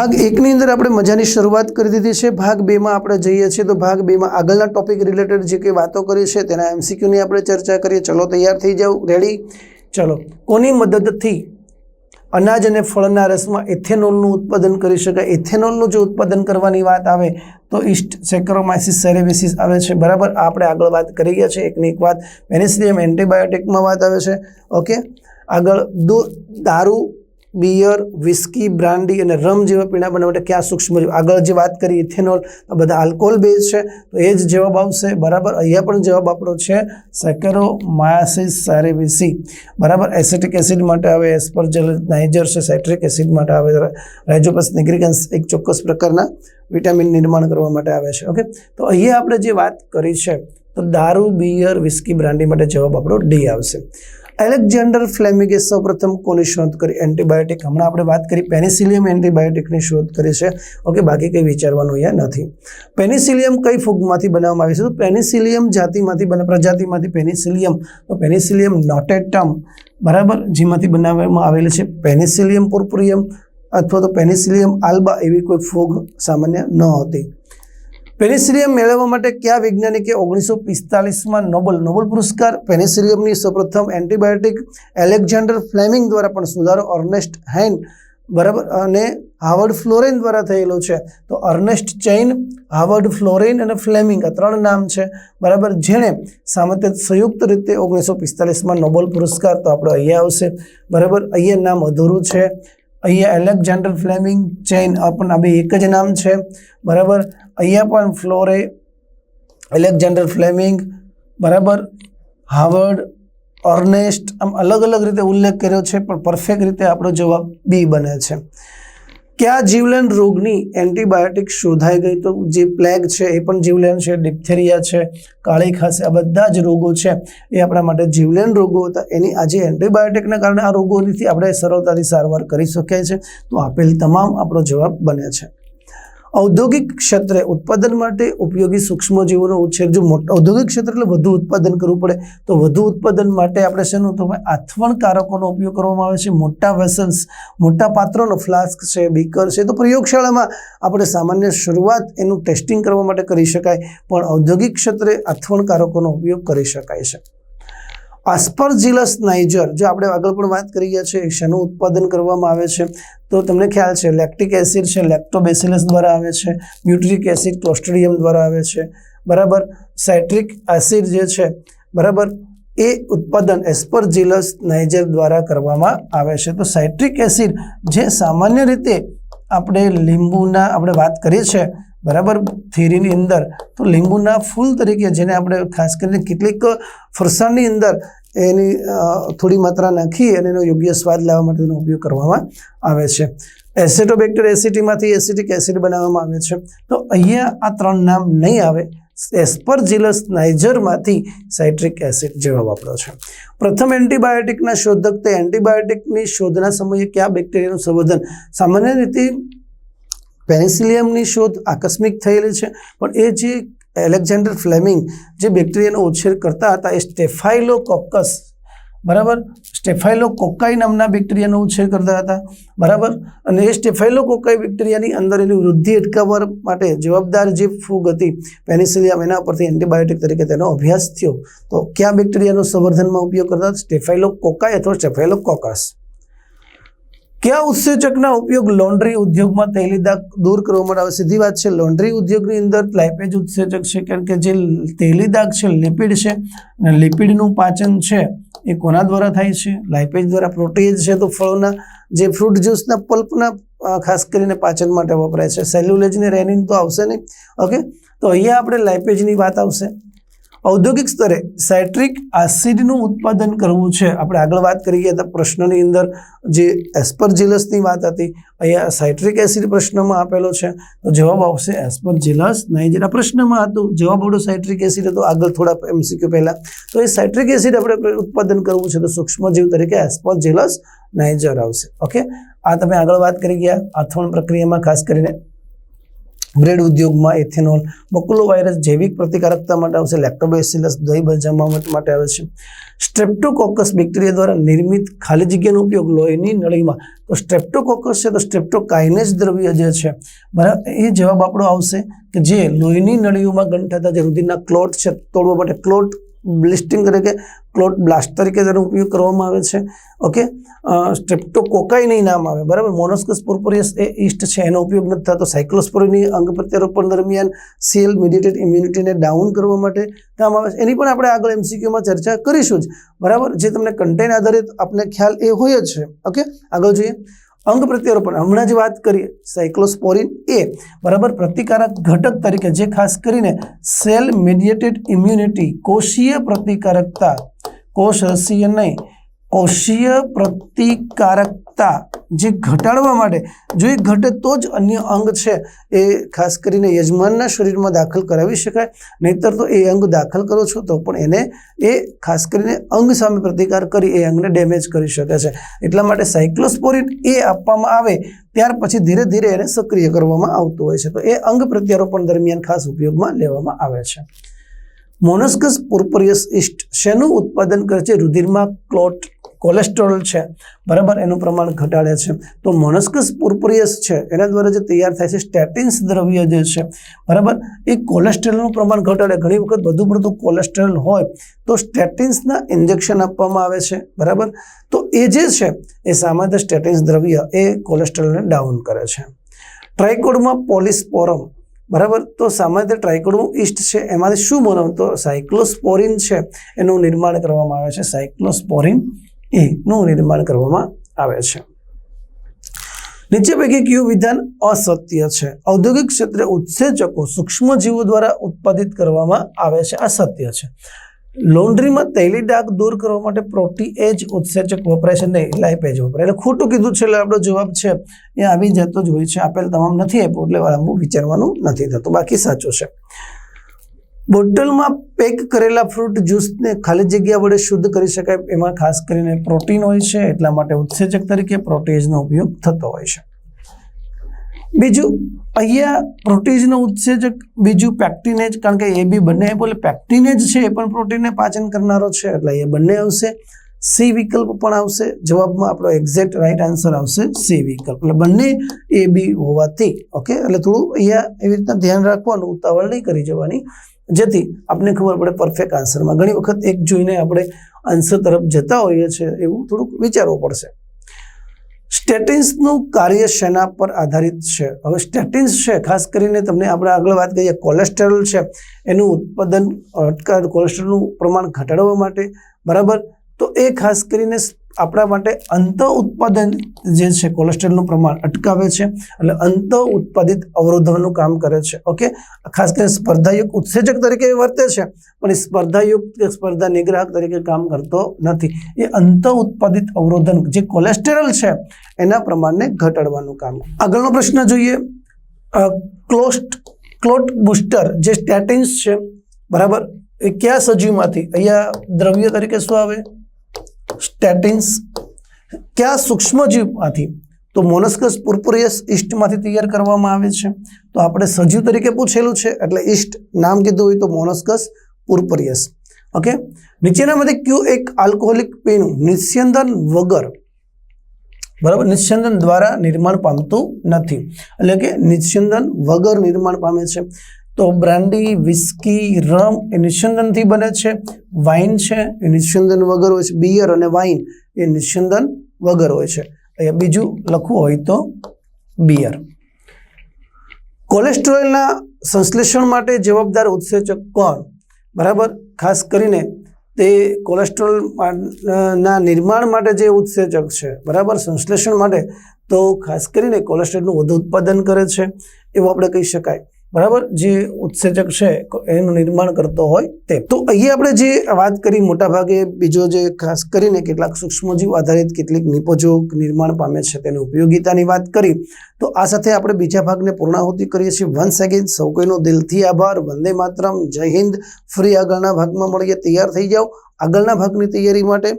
ભાગ એકની અંદર આપણે મજાની શરૂઆત કરી દીધી છે. ભાગ બેમાં આપણે જઈએ છીએ તો ભાગ બેમાં આગળના ટોપિક રિલેટેડ જે કંઈ વાતો કરી છે તેના એમસીક્યુની આપણે ચર્ચા કરીએ. ચલો, તૈયાર થઈ જાઓ. રેડી ચલો. કોની મદદથી અનાજ અને ફળના રસમાં એથેનોલનું ઉત્પાદન કરી શકાય? એથેનોલનું જો ઉત્પાદન કરવાની વાત આવે તો ઇસ્ટ સેક્રોમાઇસિસ સેરેવિસિસ આવે છે. બરાબર? આપણે આગળ વાત કરી ગયા છે એકની એક વાત પેનિસિલિયમ એન્ટીબાયોટિકમાં વાત આવે છે. ઓકે? આગળ દૂધ દારૂ બિયર, વિસ્કી, બ્રાન્ડી અને રમ જેવા પીણા બનાવવા માટે કયા સૂક્ષ્મ આગળ જે વાત કરી, ઇથેનોલ, આ બધા આલ્કોહોલ બેઝ છે, તો એ જ જવાબ આવશે. બરાબર, અહીંયા પણ જવાબ આપણો છે સેકેરોમાયાસિસ સેરેવિસી. બરાબર, એસિટિક એસિડ માટે આવે, એસ્પરજલ, નાઇજર છે, સાઇટ્રિક એસિડ માટે આવે રાઇઝોપસ નિગ્રિકન્સ, એક ચોક્કસ પ્રકારના વિટામિન નિર્માણ કરવા માટે આવે છે. ઓકે? તો અહીંયા આપણે જે વાત કરી છે, તો દારૂ, બિયર, વિસ્કી, બ્રાન્ડી માટે જવાબ આપણો ડી આવશે. એલેક્ઝાન્ડર ફ્લેમિંગે સૌપ્રથમ કોની શોધ કરી? એન્ટીબાયોટિક હમણાં આપણે વાત કરી પેનિસિલિયમ એન્ટીબાયોટિકની શોધ કરી છે. ઓકે, બાકી કંઈ વિચારવાનું અહીંયા નથી. પેનિસિલિયમ કઈ ફૂગમાંથી બનાવવામાં આવે છે? તો પેનિસિલિયમ જાતિમાંથી પ્રજાતિમાંથી પેનિસિલિયમ તો પેનિસિલિયમ નોટેટમ બરાબર? જેમાંથી બનાવવામાં આવેલી છે પેનિસિલિયમ પુરપુરિયમ અથવા તો પેનિસિલિયમ આલ્બા એવી કોઈ ફૂગ સામાન્ય ન હતી. પેનિસિલિયમ મેળવવા માટે કયા વૈજ્ઞાનિકે ઓગણીસો પિસ્તાલીસમાં નોબલ નોબલ પુરસ્કાર, પેનિસિલિયમની સૌપ્રથમ એન્ટીબાયોટિક એલેક્ઝાન્ડર ફ્લેમિંગ દ્વારા પણ સુધારો અર્નેસ્ટ હેન બરાબર અને હાવર્ડ ફ્લોરેન દ્વારા થયેલો છે. તો અર્નેસ્ટ ચૈન હાવર્ડ ફ્લોરેન અને ફ્લેમિંગ આ ત્રણ નામ છે. બરાબર, જેણે સામાન્ય સંયુક્ત રીતે ઓગણીસો પિસ્તાલીસમાં નોબલ પુરસ્કાર, તો આપણો અહીંયા આવશે. બરાબર, અહીંયા નામ અધૂરું છે. અહીંયા એલેક્ઝાન્ડર ફ્લેમિંગ ચેઇન આ પણ આ બે એક જ નામ છે. બરાબર? અહીંયા પણ ફ્લોરે એલેક્ઝાન્ડર ફ્લેમિંગ, બરાબર? હાવર્ડ ઓર્નેસ્ટ આમ અલગ અલગ રીતે ઉલ્લેખ કર્યો છે, પણ પરફેક્ટ રીતે આપણો જવાબ બી બને છે. કયા જીવલેણ રોગની એન્ટીબાયોટિક શોધાઈ ગઈ તો જે પ્લેગ છે એ પણ જીવલેણ છે, ડિપ્થેરિયા છે, કાળી ખાંસી, આ બધા જ રોગો છે એ આપણા માટે જીવલેણ રોગો હતા. એની આજે એન્ટીબાયોટિકના કારણે આ રોગોથી આપણે સરળતાથી સારવાર કરી શકીએ છીએ તો આપેલ તમામ આપણો જવાબ બને છે. ઔદ્યોગિક ક્ષેત્રે ઉત્પાદન માટે ઉપયોગી સૂક્ષ્મજીવોનો ઉછેર જો ઔદ્યોગિક ક્ષેત્ર એટલે વધુ ઉત્પાદન કરવું પડે, તો વધુ ઉત્પાદન માટે આપણે શેનું તો ભાઈ? આથવણ કારકોનો ઉપયોગ કરવામાં આવે છે. મોટા વેસન્સ, મોટા પાત્રોનો ફ્લાસ્ક છે, બીકર છે તો પ્રયોગશાળામાં આપણે સામાન્ય શરૂઆત એનું ટેસ્ટિંગ કરવા માટે કરી શકાય, પણ ઔદ્યોગિક ક્ષેત્રે આથવણ કારકોનો ઉપયોગ કરી શકાય છે. આસ્પરજિલસ નાઇજર જો આપણે આગળ પણ વાત કરી ગયા છે શેનું ઉત્પાદન કરવામાં આવે છે, તો તમને ખ્યાલ છે લેક્ટિક એસિડ છે લેક્ટોબેસિલસ દ્વારા આવે છે મ્યુટ્રિક એસિડ ક્લોસ્ટ્રિડિયમ દ્વારા આવે છે, બરાબર? સાઇટ્રિક એસિડ જે છે, બરાબર? એ ઉત્પાદન એસ્પરજીલસ નાઇજર દ્વારા કરવામાં આવે છે. તો સાઇટ્રિક એસિડ જે સામાન્ય રીતે આપણે લીંબુના, આપણે વાત કરીએ છીએ, બરાબર? થિયરીની અંદર. તો લીંબુના ફૂલ તરીકે જેને આપણે ખાસ કરીને કેટલીક ફરસાણની અંદર એની થોડી માત્રા નાખી અને એનો યોગ્ય સ્વાદ લાવવા માટે તેનો ઉપયોગ કરવામાં આવે છે. એસિટોબેક્ટર એસિટીમાંથી એસિટિક એસિડ બનાવવામાં આવે છે. તો અહીંયા આ ત્રણ નામ નહીં આવે. એસ્પરજિલસ નાઇજરમાંથી સાઇટ્રિક એસિડ જવાબ આપણો છે. પ્રથમ એન્ટીબાયોટિકના શોધક તે એન્ટીબાયોટિકની શોધના સમયે કયા બેક્ટેરિયાનું સંવર્ધન? સામાન્ય રીતે પેનિસિલિયમની શોધ આકસ્મિક થયેલી છે. પણ એ જે એલેક્ઝાન્ડર ફ્લેમિંગ જે બેક્ટેરિયાનો ઉછેર કરતા હતા, એ સ્ટેફાઇલોકોકસ બરાબર? સ્ટેફાઇલોકોકાઈ નામના બેક્ટેરિયાનો ઉછેર કરતા હતા. બરાબર? અને એ સ્ટેફાઇલોકોકાઈ બેક્ટેરિયાની અંદર એની વૃદ્ધિ અટકાવવા માટે જવાબદાર જે ફૂગ હતી પેનિસિલિયમ એના પરથી એન્ટીબાયોટિક તરીકે તેનો અભ્યાસ થયો. તો કયા બેક્ટેરિયાનો સંવર્ધનમાં ઉપયોગ કરતા સ્ટેફાઇલોકોકાઈ અથવા સ્ટેફાઇલોકોકસ કયા ઉત્સેચકના ઉપયોગ લોન્ડ્રી ઉદ્યોગમાં તેલીદા દૂર કરવામાં આવે સીધી વાત છે લોન્ડ્રી ઉદ્યોગની અંદર લાઇપેજ ઉત્સેચક છે કારણ કે જે તેલીદાગ છે લિપિડ છે અને લિપિડનું પાચન છે એ કોના દ્વારા થાય છે લાઇપેજ દ્વારા પ્રોટીઝ છે તો ફળોના જે ફ્રૂટ જ્યુસના પલ્પના ખાસ કરીને પાચન માટે વપરાય છે સેલ્યુલેજ ને રેનિન તો આવશે નહીં ઓકે તો અહીંયા આપણે લાઇપેજની વાત આવશે ઔદ્યોગિક સ્તરે સાઇટ્રિક એસિડનું ઉત્પાદન કરવું છે. આપણે આગળ વાત કરી ગયા હતા પ્રશ્નની અંદર, જે એસ્પરજિલસની વાત હતી, અહીંયા સાઇટ્રિક એસિડ પ્રશ્નમાં આપેલો છે. તો જવાબ આવશે એસ્પરજિલસ. નહીં, જેના પ્રશ્નમાં હતું, જવાબ આવડો સાઇટ્રિક એસિડ હતો. આગળ થોડા એમસીક્યુ પહેલાં. તો એ સાઇટ્રિક એસિડ આપણે ઉત્પાદન કરવું છે તો સૂક્ષ્મજીવ તરીકે એસ્પરજિલસ નાઇજર આવશે ઓકે? આ તમે આગળ વાત કરી ગયા. આથવણ પ્રક્રિયામાં ખાસ કરીને બ્રેડ ઉદ્યોગમાં એથેનોલ, બકુલો વાયરસ જૈવિક પ્રતિકારકતા માટે આવશે લેક્ટોબેસિલસ દહીં બજાવવા માટે આવે છે. સ્ટ્રેપ્ટોકોકસ બેક્ટેરિયા દ્વારા નિર્મિત ખાલી જગ્યાનો ઉપયોગ લોહીની નળીમાં. તો સ્ટ્રેપ્ટોકોકસ છે, તો સ્ટ્રેપ્ટોકાઇનેજ દ્રવ્ય જે છે, બરાબર, એ જવાબ આપણો આવશે કે જે લોહીની નળીઓમાં ગંઠાતા જે રુધિરના ક્લોટ છે, તોડવા માટે ક્લોટ બ્લિસ્ટિંગ તરીકે, ક્લોટ બ્લાસ્ટ તરીકે તેનો ઉપયોગ કરવામાં આવે છે. ઓકે? સ્ટ્રેપ્ટોકોકાઈ નામ આવે. બરાબર? મોનોસ્કસ પોર્પોરિયસ એ ઈસ્ટ છે. એનો ઉપયોગ નથી થતો. સાયક્લોસ્પોરિની અંગ પ્રત્યારોપણ દરમિયાન સેલ મીડિયેટેડ ઇમ્યુનિટીને ડાઉન કરવા માટે કામ આવે છે. એની પણ આપણે આગળ એમસીક્યુમાં ચર્ચા કરીશું જ. બરાબર? જે તમને કન્ટેન્ટ આધારિત આપને ખ્યાલ એ હોય જ છે. ઓકે? આગળ જોઈએ. અંગ પ્રત્યારોપણ. હમણાં જ વાત કરીએ. સાયક્લોસ્પોરિન એ બરાબર પ્રતિકારક ઘટક તરીકે જે ખાસ કરીને સેલ મીડિયેટેડ ઇમ્યુનિટી, કોષીય પ્રતિકારકતા કોષરસીય નહીં કોષીય પ્રતિકારકતા જે ઘટાડવા માટે, જો એ ઘટે તો જ અન્ય અંગ છે, એ ખાસ કરીને યજમાનના શરીરમાં દાખલ કરાવી શકાય. નહીતર તો એ અંગ દાખલ કરો છો તો પણ એને એ ખાસ કરીને અંગ સામે પ્રતિકાર કરી એ અંગને ડેમેજ કરી શકે છે. એટલા માટે સાયક્લોસ્પોરિન એ આપવામાં આવે, ત્યાર પછી ધીરે ધીરે એને સક્રિય કરવામાં આવતું હોય છે. તો એ અંગ પ્રત્યારોપણ દરમિયાન ખાસ ઉપયોગમાં લેવામાં આવે છે. મોનસ્કસ પુર્પરિયસ ઇસ્ટ શેનું ઉત્પાદન કરે છે? રુધિરમાં ક્લોટ કોલેસ્ટ્રોલ છે. બરાબર, એનું પ્રમાણ ઘટાડે છે. તો મોનસ્કસ પુરપુરિયસ છે, એના દ્વારા જે તૈયાર થાય છે, સ્ટેટિન્સ દ્રવ્ય જે છે, બરાબર, એ કોલેસ્ટ્રોલનું પ્રમાણ ઘટાડે. ઘણી વખત વધુ પડતું કોલેસ્ટ્રોલ હોય, તો સ્ટેટિન્સના ઇન્જેક્શન આપવામાં આવે છે, બરાબર? તો એ જે છે, એ સામાન્ય સ્ટેટિન્સ દ્રવ્ય એ કોલેસ્ટ્રોલને ડાઉન કરે છે. ટ્રાયકોડમાં પોલિસ્પોરમ, બરાબર? તો સામાન્ય ટ્રાઇકોડમ ઇસ્ટ છે, એમાંથી શું બનાવું તો સાયક્લોસ્પોરિન છે, એનું નિર્માણ કરવામાં આવે છે, સાયક્લોસ્પોરિન. એનું નિર્માણ કરવામાં આવે છે. નીચે પૈકી કયું વિધાન અસત્ય છે. ઔદ્યોગિક ક્ષેત્રે ઉત્સેચકો સૂક્ષ્મજીવો દ્વારા ઉત્પાદિત કરવામાં આવે છે. અસત્ય છે. લોન્ડ્રીમાં તૈલી ડાઘ દૂર કરવા માટે પ્રોટીએજ ઉત્સેચક વપરાય છે નહીં લાઇપેજ વપરાય. એટલે ખોટું કીધું છે એટલે આપણો જવાબ છે એ આવી જતો જ હોય છે. આપેલ તમામ નથી આપ્યું એટલે લાંબુ વિચારવાનું નથી થતું. બાકી સાચું છે. બોટલમાં પેક કરેલા ફ્રૂટ જ્યુસને ખાલી જગ્યા વડે શુદ્ધ કરી શકાય એમાં ખાસ કરીને પ્રોટીન હોય છે, એટલા માટે ઉત્સેચક તરીકે પ્રોટીઝનો ઉપયોગ થતો હોય છે. બીજું, અહીંયા પ્રોટીઝનો ઉત્સેચક, બીજું પેક્ટિનેજ, કારણ કે એ બી બંને બોલે પેક્ટિનેજ છે, એ પણ પ્રોટીનને પાચન કરનારો છે, એટલે એ બંને આવશે. સી વિકલ્પ પણ આવશે, જવાબમાં આપણો એક્ઝેક્ટ રાઈટ આન્સર આવશે સી વિકલ્પ. એટલે બંને એ બી હોવાથી, ઓકે? એટલે થોડું અહીંયા એવી રીતના ધ્યાન રાખવાનું, ઉતાવળ નહીં કરી જવાની. જેથી આપણને ખબર પડે પરફેક્ટ આન્સરમાં ઘણી વખત એક જોઈને આપણે આન્સર તરફ જતા હોઈએ છીએ એવું થોડુંક વિચારવું પડશે. સ્ટેટિન્સનું કાર્ય શેના પર આધારિત છે? હવે સ્ટેટિન્સ છે, ખાસ કરીને તમને આપણે આગળ વાત કરીએ કોલેસ્ટ્રોલ છે. એનું ઉત્પાદન કોલેસ્ટ્રોલનું પ્રમાણ ઘટાડવા માટે. બરાબર? તો એ ખાસ કરીને આપણા માટે અંત ઉત્પાદન જે છે કોલેસ્ટ્રોલનું પ્રમાણ અટકાવે છે એટલે અંત ઉત્પાદિત અવરોધવાનું કામ કરે છે. ઓકે? ખાસ કરીને સ્પર્ધાયુક્ત ઉત્સેચક તરીકે વર્તે છે, પણ એ સ્પર્ધાયુક્ત કે સ્પર્ધા નિગ્રાહક તરીકે કામ કરતો નથી. એ અંત ઉત્પાદિત અવરોધન જે કોલેસ્ટ્રોલ છે એના પ્રમાણને ઘટાડવાનું કામ. આગળનો પ્રશ્ન જોઈએ. ક્લોસ્ટ, ક્લોટ બુસ્ટર જે સ્ટેટિન્સ છે, બરાબર? એ કયા સજીવમાંથી? અહીંયા દ્રવ્ય તરીકે શું આવે? સ્ટેટિન્સ કયા સૂક્ષ્મજીવમાંથી? તો મોનસ્કસ પુરપુરિયસ ઈસ્ટમાંથી તૈયાર કરવામાં આવે છે. તો આપણે સજીવ તરીકે પૂછેલું છે, એટલે ઈસ્ટ નામ કીધું હોય તો મોનસ્કસ પુરપુરિયસ. ઓકે નીચેનામાંથી કયું એક આલ્કોહોલિક પીણું નિસ્યંદન વગર, બરાબર? નિસ્યંદન દ્વારા નિર્માણ પામતું નથી. એટલે કે નિસ્યંદન વગર નિર્માણ પામે છે. તો બ્રાન્ડી વિસ્કી રમ એ નિસ્યંદનથી બને છે. વાઇન છે એ નિસ્યંદન વગર હોય છે. બિયર અને વાઇન એ નિસ્યંદન વગર હોય છે. અહીંયા બીજું લખવું હોય તો બિયર કોલેસ્ટ્રોલના સંશ્લેષણ માટે જવાબદાર ઉત્સેચક કોણ? બરાબર? ખાસ કરીને તે કોલેસ્ટ્રોલ ના નિર્માણ માટે જે ઉત્સેચક છે. બરાબર? સંશ્લેષણ માટે. તો ખાસ કરીને કોલેસ્ટ્રોલનું વધુ ઉત્પાદન કરે છે. એવું આપણે કહી શકાય. બરાબર? જે ઉત્સેચક છે, એનું નિર્માણ કરતો હોય તે. તો અહીંયા આપણે જે વાત કરી મોટાભાગે બીજો જે ખાસ કરીને કેટલાક સૂક્ષ્મજીવ આધારિત કેટલીક નિપજો નિર્માણ પામે છે તેની ઉપયોગિતાની વાત કરી, તો આ સાથે આપણે બીજા ભાગને પૂર્ણાહુતિ કરીએ છીએ. વન્સ અગેન સૌ કોઈનો દિલથી આભાર. વંદે માતરમ. જય હિન્દ. ફ્રી આગળના ભાગમાં મળીએ. તૈયાર થઈ જાઓ. આગળના ભાગની તૈયારી માટે